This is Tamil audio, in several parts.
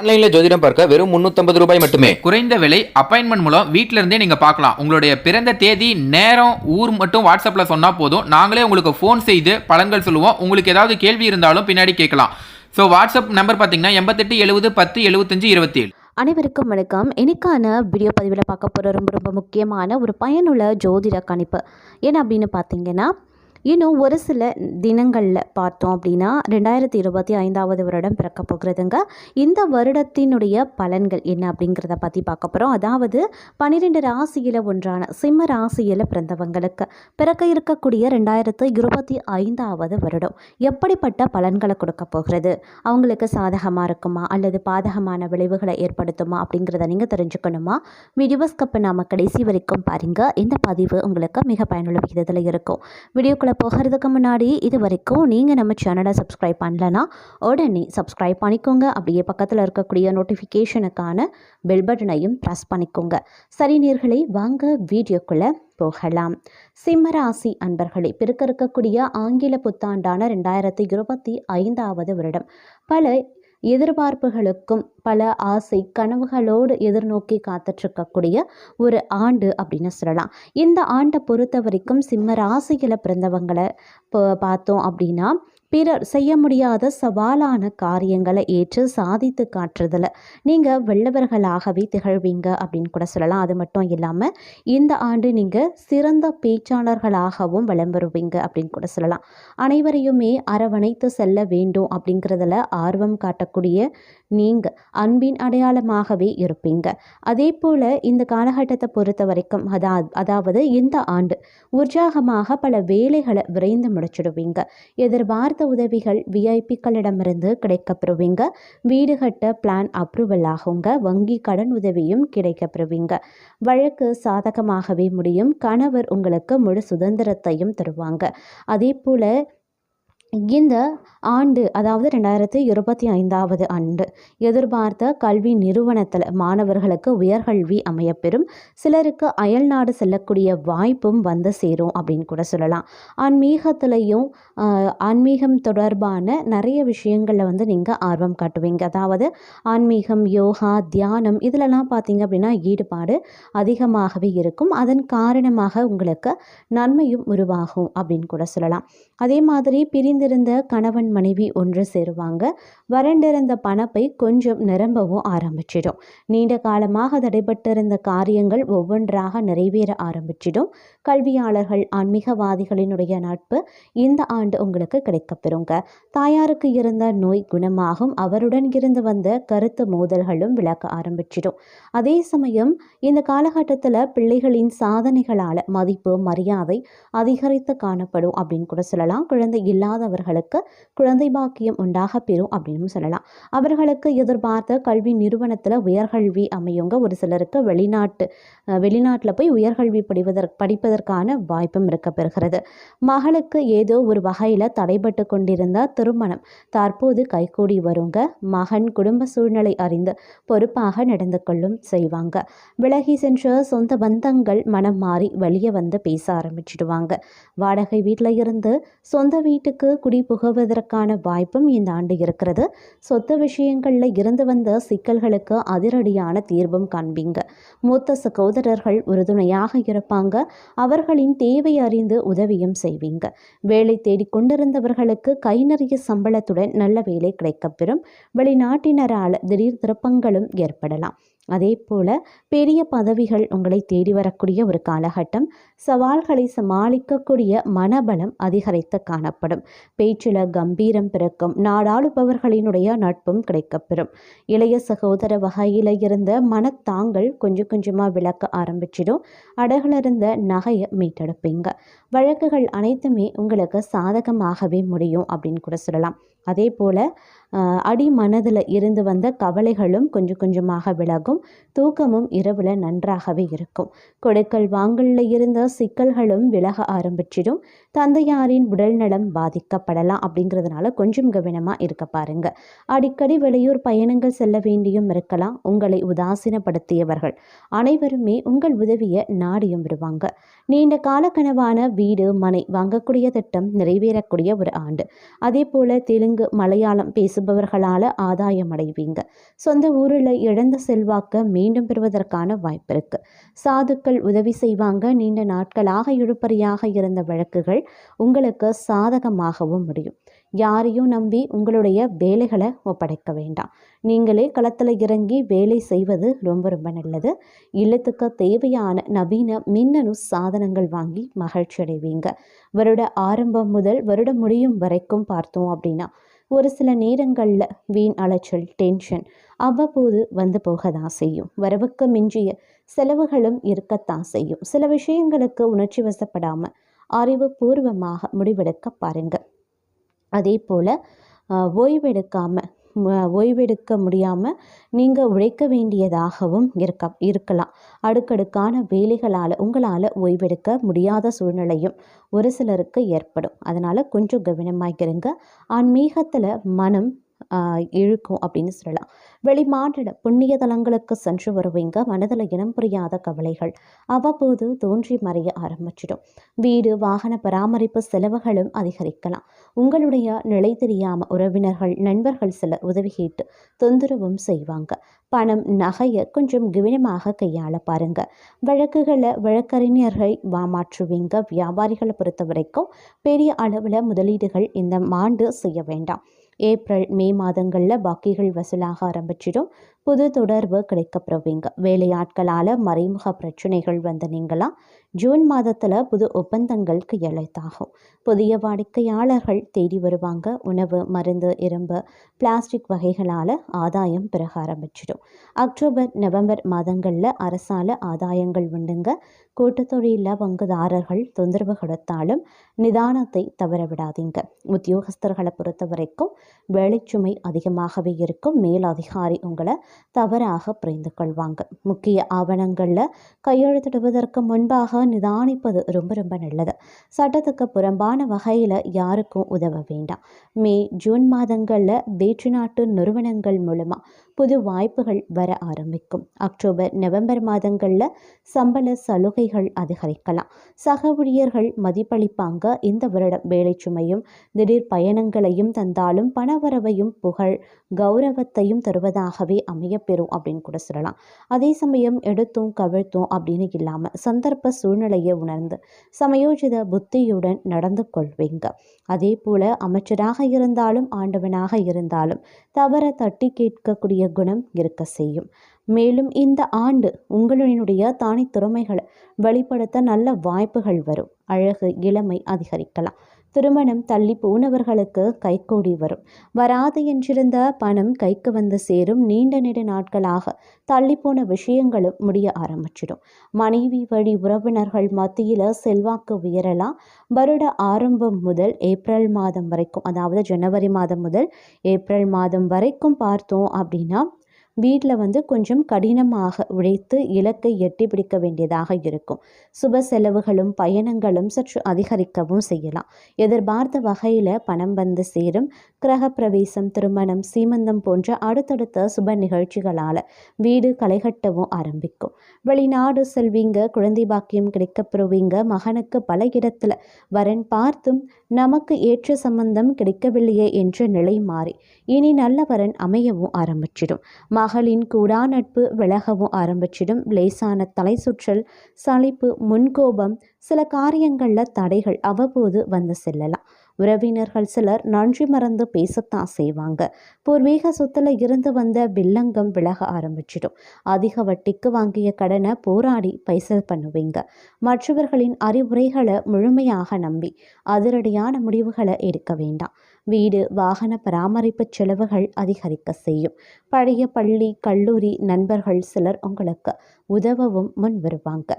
ஆன்லைனில் ஜோதிடம் பார்க்க வெறும் முந்நூற்றம்பது ரூபாய் மட்டுமே. குறைந்த விலை அப்பாயின்மெண்ட் மூலம் வீட்ல இருந்தே நீங்க பார்க்கலாம். உங்களுடைய பிறந்த தேதி நேரம் ஊர் மட்டும் வாட்ஸ்அப்ல சொன்னா போதும். நாங்களே உங்களுக்கு ஃபோன் செய்து பலன்கள் சொல்லுவோம். உங்களுக்கு ஏதாவது கேள்வி இருந்தாலும் பின்னாடி கேட்கலாம். ஸோ வாட்ஸ்அப் நம்பர் பார்த்தீங்கன்னா எண்பத்தெட்டு எழுபது பத்து எழுபத்தஞ்சு இருபத்தி ஏழு அனைவருக்கும் வணக்கம். இன்னைக்கான வீடியோ பதிவில் பார்க்க போகிற ரொம்ப ரொம்ப முக்கியமான ஒரு பயனுள்ள ஜோதிட கணிப்பு. என்ன அப்படின்னு பார்த்தீங்கன்னா இன்னும் ஒரு சில தினங்களில் பார்த்தோம் அப்படின்னா ரெண்டாயிரத்தி இருபத்தி ஐந்தாவது வருடம் பிறக்க போகிறதுங்க. இந்த வருடத்தினுடைய பலன்கள் என்ன அப்படிங்கிறத பற்றி பார்க்க போகிறோம் அதாவது பன்னிரெண்டு ராசியில் ஒன்றான சிம்ம ராசியில் பிறந்தவங்களுக்கு பிறக்க இருக்கக்கூடிய ரெண்டாயிரத்து இருபத்தி ஐந்தாவது வருடம் எப்படிப்பட்ட பலன்களை கொடுக்க போகிறது? அவங்களுக்கு சாதகமாக இருக்குமா? அல்லது பாதகமான விளைவுகளை ஏற்படுத்துமா? அப்படிங்கிறத நீங்கள் தெரிஞ்சுக்கணுமா? வீடியோஸ்கப்பை நாம் கடைசி வரைக்கும் பாருங்கள் இந்த பதிவு உங்களுக்கு மிக பயனுள்ள விகிதத்தில் இருக்கும். வீடியோக்குள்ளே போகிறதுக்கு முன்னாடி இது வரைக்கும் நீங்கள் நம்ம சேனலை சப்ஸ்கிரைப் பண்ணலனா உடனே சப்ஸ்கிரைப் பண்ணிக்கோங்க. அப்படியே பக்கத்தில் இருக்கக்கூடிய நோட்டிஃபிகேஷனுக்கான பெல் பட்டனையும் ப்ரெஸ் பண்ணிக்கோங்க. சரி நீர்களை வாங்க வீடியோக்குள்ளே போகலாம். சிம்மராசி அன்பர்களே பிறக்க இருக்கக்கூடிய ஆங்கில புத்தாண்டான ரெண்டாயிரத்தி இருபத்தி ஐந்தாவது வருடம். பல எதிர்பார்ப்புகளுக்கும் பல ஆசை கனவுகளோடு எதிர்நோக்கி காத்துட்ருக்கக்கூடிய ஒரு ஆண்டு அப்படின்னு சொல்லலாம். இந்த ஆண்டை பொறுத்த வரைக்கும் சிம்ம ராசியில் பிறந்தவங்களை இப்போ பார்த்தோம் அப்படின்னா பிறர் செய்ய முடியாத சவாலான காரியங்களை ஏற்று சாதித்து காட்டுறதுல நீங்கள் வல்லவர்களாகவே திகழ்வீங்க அப்படின்னு கூட சொல்லலாம். அது மட்டும் இல்லாமல் இந்த ஆண்டு நீங்கள் சிறந்த பேச்சாளர்களாகவும் விளம்பருவீங்க வருவீங்க அப்படின்னு கூட சொல்லலாம். அனைவரையுமே அரவணைத்து செல்ல வேண்டும் அப்படிங்கிறதுல ஆர்வம் காட்டக்கூடிய நீங்கள் அன்பின் அடையாளமாகவே இருப்பீங்க. அதே போல் இந்த காலகட்டத்தை பொறுத்த வரைக்கும் அதா அதாவது இந்த ஆண்டு உற்சாகமாக பல வேலைகளை விரைந்து முடிச்சிடுவீங்க. எதிர்பார்த்த உதவிகள் விஐபிக்களிடமிருந்து கிடைக்கப்பெறுவீங்க. வீடு கட்ட பிளான் அப்ரூவல் ஆகுங்க. வங்கி கடன் உதவியும் கிடைக்கப்பெறுவீங்க. வழக்கு சாதகமாகவே முடியும். கணவர் உங்களுக்கு முழு சுதந்திரத்தையும் தருவாங்க. அதே போல் இந்த ஆண்டு அதாவது ரெண்டாயிரத்தி இருபத்தி ஐந்தாவது ஆண்டு எதிர்பார்த்த கல்வி நிறுவனத்தில் மாணவர்களுக்கு உயர்கல்வி அமையப்பெறும். சிலருக்கு அயல்நாடு செல்லக்கூடிய வாய்ப்பும் வந்து சேரும் அப்படின்னு கூட சொல்லலாம். ஆன்மீகத்திலையும் ஆன்மீகம் தொடர்பான நிறைய விஷயங்களில் வந்து நீங்கள் ஆர்வம் காட்டுவீங்க. அதாவது ஆன்மீகம் யோகா தியானம் இதிலெல்லாம் பார்த்தீங்க அப்படின்னா ஈடுபாடு அதிகமாகவே இருக்கும். அதன் காரணமாக உங்களுக்கு நன்மையும் உருவாகும் அப்படின்னு கூட சொல்லலாம். அதே மாதிரி பிரிந்திருந்த கணவன் மனைவி ஒன்று சேருவாங்க. வறண்டிருந்த பணப்பை கொஞ்சம் நிரம்பவும் ஆரம்பிச்சிடும். நீண்ட காலமாக தடைபட்டிருந்த காரியங்கள் ஒவ்வொன்றாக நிறைவேற ஆரம்பிச்சிடும். கல்வியாளர்கள் ஆன்மீகவாதிகளினுடைய நட்பு இந்த ஆண்டு உங்களுக்கு கிடைக்கப்பெறுங்க. தாயாருக்கு இருந்த நோய் குணமாகும். அவருடன் இருந்து வந்த கருத்து மோதல்களும் விளக்க ஆரம்பிச்சிடும். அதே சமயம் இந்த காலகட்டத்தில் பிள்ளைகளின் சாதனைகளால் மதிப்பு மரியாதை அதிகரித்து காணப்படும் அப்படின்னு கூட சொல்லலாம். குழந்தை இல்லாத அவர்களுக்கு குழந்தை பாக்கியம் உண்டாக பெறும் அப்படின்னு சொல்லலாம். அவர்களுக்கு எதிர்பார்த்த கல்வி நிறுவனத்தில் உயர்கல்வி அமையுங்க. ஒரு சிலருக்கு வெளிநாட்டு வெளிநாட்டில் போய் உயர்கல்வி படிவதற்கு படிப்பதற்கான வாய்ப்பும் இருக்க பெறுகிறது. மகளுக்கு ஏதோ ஒரு வகையில் தடைபட்டு கொண்டிருந்த திருமணம் தற்போது கைகூடி வருங்க. மகன் குடும்ப சூழ்நிலை அறிந்து பொறுப்பாக நடந்து கொள்ளும் செய்வாங்க. விலகி சென்ற சொந்த பந்தங்கள் மனம் மாறி வெளியே வந்து பேச ஆரம்பிச்சிடுவாங்க. வாடகை வீட்டில் இருந்து சொந்த வீட்டுக்கு குடி புகுவதற்கான வாய்ப்பும் இந்த ஆண்டு இருக்கிறது. சொத்து விஷயங்களில் இருந்து வந்த சிக்கல்களுக்கு அதிரடியான தீர்வும் காண்பீங்க. மூத்த சகோதரர்கள் உறுதுணையாக இருப்பாங்க. அவர்களின் தேவை அறிந்து உதவியும் செய்வீங்க. வேலை தேடிக்கொண்டிருந்தவர்களுக்கு கை நிறைய சம்பளத்துடன் நல்ல வேலை கிடைக்கப்பெறும் வெளிநாட்டினரால் திடீர் திருப்பங்களும் ஏற்படலாம். அதே போல பெரிய பதவிகள் உங்களை தேடி வரக்கூடிய ஒரு காலகட்டம். சவால்களை சமாளிக்கக்கூடிய மனபலம் அதிகரித்து காணப்படும். பேச்சில் கம்பீரம் பிறக்கும். நாடாளுபவர்களினுடைய நட்பும் கிடைக்கப்பெறும். இளைய சகோதர வகையில் இருந்த மனத்தாங்கள் கொஞ்சம் கொஞ்சமாக விளக்க ஆரம்பிச்சிடும். அடகுலிருந்த நகையை மீட்டெடுப்பீங்க. வழக்குகள் அனைத்துமே உங்களுக்கு சாதகமாகவே முடியும் அப்படின்னு கூட சொல்லலாம். அதே போல் அடி மனதில் இருந்து வந்த கவலைகளும் கொஞ்சம் கொஞ்சமாக விலகும். தூக்கமும் இரவில் நன்றாகவே இருக்கும். கொடுக்கல் வாங்கலில் இருந்த சிக்கல்களும் விலக ஆரம்பிச்சிடும். தந்தையாரின் உடல்நலம் பாதிக்கப்படலாம் அப்படிங்கிறதுனால கொஞ்சம் கவனமாக இருக்க பாருங்க. அடிக்கடி வெளியூர் பயணங்கள் செல்ல வேண்டியும் இருக்கலாம். உங்களை உதாசீனப்படுத்தியவர்கள் அனைவருமே உங்கள் உதவியை நாடியும் வருவாங்க நீண்ட கால கனவான வீடு மனை வாங்கக்கூடிய திட்டம் நிறைவேறக்கூடிய ஒரு ஆண்டு. அதே போல தெலுங்கு மலையாளம் பேச பேசுபவர்களால் ஆதாயம் அடைவீங்க. சொந்த ஊரில் இழந்த செல்வாக்க மீண்டும் பெறுவதற்கான வாய்ப்பு இருக்கு. சாதுக்கள் உதவி செய்வாங்க. நீண்ட நாட்களாக இழுப்பறியாக இருந்த வழக்குகள் உங்களுக்கு சாதகமாகவும் முடியும். யாரையும் நம்பி உங்களுடைய வேலைகளை ஒப்படைக்க வேண்டாம். நீங்களே களத்தில் இறங்கி வேலை செய்வது ரொம்ப ரொம்ப நல்லது. இல்லத்துக்கு தேவையான நவீன மின்னணு சாதனங்கள் வாங்கி மகிழ்ச்சி அடைவீங்க வருட ஆரம்பம் முதல் வருடம் முடியும் வரைக்கும் பார்த்தோம் அப்படின்னா ஒரு சில நேரங்களில் வீண் அலைச்சல் டென்ஷன் அவ்வப்போது வந்து போக தான் செய்யும். வரவுக்கு மிஞ்சிய செலவுகளும் இருக்கத்தான் செய்யும். சில விஷயங்களுக்கு உணர்ச்சி வசப்படாமல் அறிவுபூர்வமாக முடிவெடுக்க பாருங்கள் அதே போல் ஓய்வெடுக்காமல் ஓய்வெடுக்க முடியாமல் நீங்கள் உழைக்க வேண்டியதாகவும் இருக்க இருக்கலாம். அடுக்கடுக்கான வேலைகளால் உங்களால் ஓய்வெடுக்க முடியாத சூழ்நிலையும் ஒரு சிலருக்கு ஏற்படும். அதனால் கொஞ்சம் கவனமாக இருங்க. ஆன்மீகத்தில் மனம் இழுக்கும் அப்படின்னு சொல்லலாம். வெளிமாநில புண்ணிய தலங்களுக்கு சென்று வருவீங்க. மனதில் இனம் புரியாத கவலைகள் அவ்வப்போது தோன்றி மறைய ஆரம்பிச்சிடும். வீடு வாகன பராமரிப்பு செலவுகளும் அதிகரிக்கலாம். உங்களுடைய நிலை தெரியாம உறவினர்கள் நண்பர்கள் சிலர் உதவி கேட்டு தொந்தரவும் செய்வாங்க. பணம் நகையை கொஞ்சம் கவனமாக கையாள பாருங்க. வழக்குகளை வழக்கறிஞர்கள் மாற்றுவீங்க வியாபாரிகளை பொறுத்த வரைக்கும் பெரிய அளவில் முதலீடுகள் இந்த ஆண்டு செய்ய வேண்டாம். ஏப்ரல் மே மாதங்களில் பாக்கிகள் வசூலாக ஆரம்பிச்சிடும். புது தொடர்பு கிடைக்கப்பெறுவீங்க வேலையாட்களால் மறைமுக பிரச்சனைகள் வந்த நீங்களாம் ஜூன் மாதத்தில் புது ஒப்பந்தங்கள் கையெழுத்தாகும் புதிய வாடிக்கையாளர்கள் தேடி வருவாங்க. உணவு மருந்து இரும்பு பிளாஸ்டிக் வகைகளால் ஆதாயம் பெருக ஆரம்பிச்சிடும். அக்டோபர் நவம்பர் மாதங்களில் அரசால ஆதாயங்கள் உண்டுங்க. கூட்டத்தொழிலில் பங்குதாரர்கள் தொந்தரவு கொடுத்தாலும் நிதானத்தை தவற விடாதீங்க. உத்தியோகஸ்தர்களை பொறுத்த வரைக்கும் வேலைச்சுமை அதிகமாகவே இருக்கும். மேலதிகாரி உங்களை தவறாக புரிந்து கொள்வாங்க. முக்கிய ஆவணங்களில் கையெழுத்திடுவதற்கு முன்பாக நிதானிப்பது ரொம்ப ரொம்ப நல்லது. சட்டத்துக்கு புறம்பான வகையில் யாருக்கும் உதவ வேண்டாம். மே ஜூன் மாதங்களில் வேற்று நாட்டு நிறுவனங்கள் மூலமாக புது வாய்ப்புகள் வர ஆரம்பிக்கும். அக்டோபர் நவம்பர் மாதங்களில் சம்பள சலுகைகள் அதிகரிக்கலாம். சக ஊழியர்கள் மதிப்பளிப்பாங்க. இந்த வருடம் வேலை சுமையும் திடீர் பயணங்களையும் தந்தாலும் பணவரவையும் புகழ் கௌரவத்தையும் தருவதாகவே அமையப்பெறும் அப்படின்னு கூட சொல்லலாம். அதே சமயம் எடுத்தும் கவிழ்த்தும் அப்படின்னு இல்லாமல் சந்தர்ப்ப சூழ்நிலையை உணர்ந்து சமயோஜித புத்தியுடன் நடந்து கொள்வீங்க. அதே போல அமைச்சராக இருந்தாலும் ஆண்டவனாக இருந்தாலும் தவற தட்டி கேட்கக்கூடிய குணம் இருக்க செய்யும். மேலும் இந்த ஆண்டு உங்களினுடைய தானி திறமைகளை வெளிப்படுத்த நல்ல வாய்ப்புகள் வரும். அழகு இளமை அதிகரிக்கலாம். திருமணம் தள்ளி போனவர்களுக்கு கைகூடி வரும். வராது என்றிருந்த பணம் கைக்கு வந்து சேரும். நீண்ட நெடு நாட்களாக தள்ளிப்போன விஷயங்களும் முடிய ஆரம்பிச்சிடும். மனைவி வழி உறவினர்கள் மத்தியில் செல்வாக்கு உயரலாம். வருட ஆரம்பம் முதல் ஏப்ரல் மாதம் வரைக்கும் அதாவது ஜனவரி மாதம் முதல் ஏப்ரல் மாதம் வரைக்கும் பார்த்தோம் அப்படின்னா வீட்டில் வந்து கொஞ்சம் கடினமாக உழைத்து இலக்கை எட்டி பிடிக்க வேண்டியதாக இருக்கும். சுப செலவுகளும் பயணங்களும் சற்று அதிகரிக்கவும் செய்யலாம். எதிர்பார்த்த வகையில் பணம் வந்து சேரும். கிரக பிரவேசம் திருமணம் சீமந்தம் போன்ற அடுத்தடுத்த சுப நிகழ்ச்சிகளால் வீடு களைகட்டவும் ஆரம்பிக்கும். வெளிநாடு செல்வீங்க குழந்தை பாக்கியம் கிடைக்கப்பெறுவீங்க மகனுக்கு பல இடத்துல வரன் பார்த்தும் நமக்கு ஏற்ற சம்பந்தம் கிடைக்கவில்லையே என்ற நிலை மாறி இனி நல்ல வரன் அமையவும் ஆரம்பிச்சிடும். மகளின் கூடா நட்பு விலகவும் ஆரம்பிச்சிடும். லேசான தலை சுற்றல் சளிப்பு முன்கோபம் சில காரியங்களில் தடைகள் அவ்வப்போது வந்து செல்லலாம். உறவினர்கள் சிலர் நன்றி மறந்து பேசத்தான் செய்வாங்க. பூர்வீக சொத்துல இருந்து வந்த வில்லங்கம் விலக ஆரம்பிச்சிடும். அதிக வட்டிக்கு வாங்கிய கடனை போராடி பைசல் பண்ணுவீங்க. மற்றவர்களின் அறிவுரைகளை முழுமையாக நம்பி அதிரடியான முடிவுகளை எடுக்க வேண்டாம். வீடு வாகன பராமரிப்பு செலவுகள் அதிகரிக்க செய்யும். பழைய பள்ளி கல்லூரி நண்பர்கள் சிலர் உங்களுக்கு உதவவும் முன் வருவாங்க.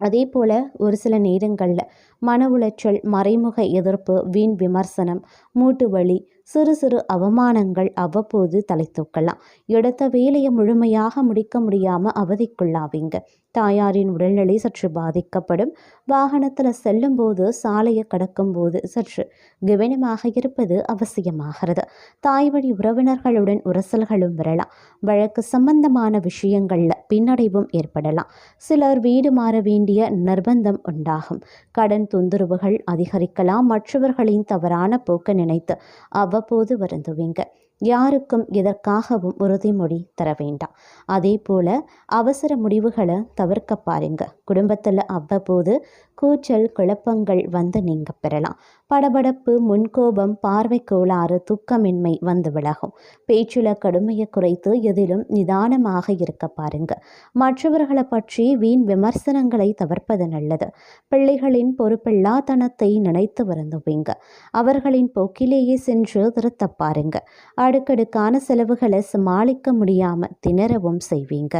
அதே போல் ஒரு சில நேரங்களில் மன உளைச்சல் மறைமுக எதிர்ப்பு வீண் விமர்சனம் மூட்டு வலி சிறு சிறு அவமானங்கள் அவ்வப்போது தலை தூக்கலாம் எடுத்த வேலையை முழுமையாக முடிக்க முடியாமல் அவதிக்குள்ளாவீங்க. தாயாரின் உடல்நிலை சற்று பாதிக்கப்படும். வாகனத்தில் செல்லும்போது சாலையை கடக்கும்போது சற்று கவனமாக இருப்பது அவசியமாகிறது. தாய் வழி உறவினர்களுடன் உரசல்களும் வரலாம். வழக்கு சம்பந்தமான விஷயங்களில் பின்னடைவும் ஏற்படலாம். சிலர் வீடு மாற வேண்டிய நிர்பந்தம் உண்டாகும். கடன் தொந்தரவுகள் அதிகரிக்கலாம். மற்றவர்களின் தவறான போக்க நினைத்து அவ அவ்வப்போது வருந்துவீங்க. யாருக்கும் எதற்காகவும் உறுதிமொழி தர வேண்டாம் அதே போல் அவசர முடிவுகளை தவிர்க்க பாருங்க. குடும்பத்தில் அவ்வப்போது கூச்சல் குழப்பங்கள் வந்து நீங்க பெறலாம். படபடப்பு முன்கோபம் பார்வை கோளாறு துக்கமின்மை வந்து விலகும். பேச்சில் கடுமையை குறைத்து எதிலும் நிதானமாக இருக்க பாருங்க. மற்றவர்களை பற்றி வீண் விமர்சனங்களை தவிர்ப்பது நல்லது. பிள்ளைகளின் பொறுப்பில்லாதனத்தை நினைத்து வருந்துவீங்க. அவர்களின் போக்கிலேயே சென்று திருத்த பாருங்க. அடுக்கடுக்கான செலவுகளை சமாளிக்க முடியாம திணறவும் செய்வீங்க.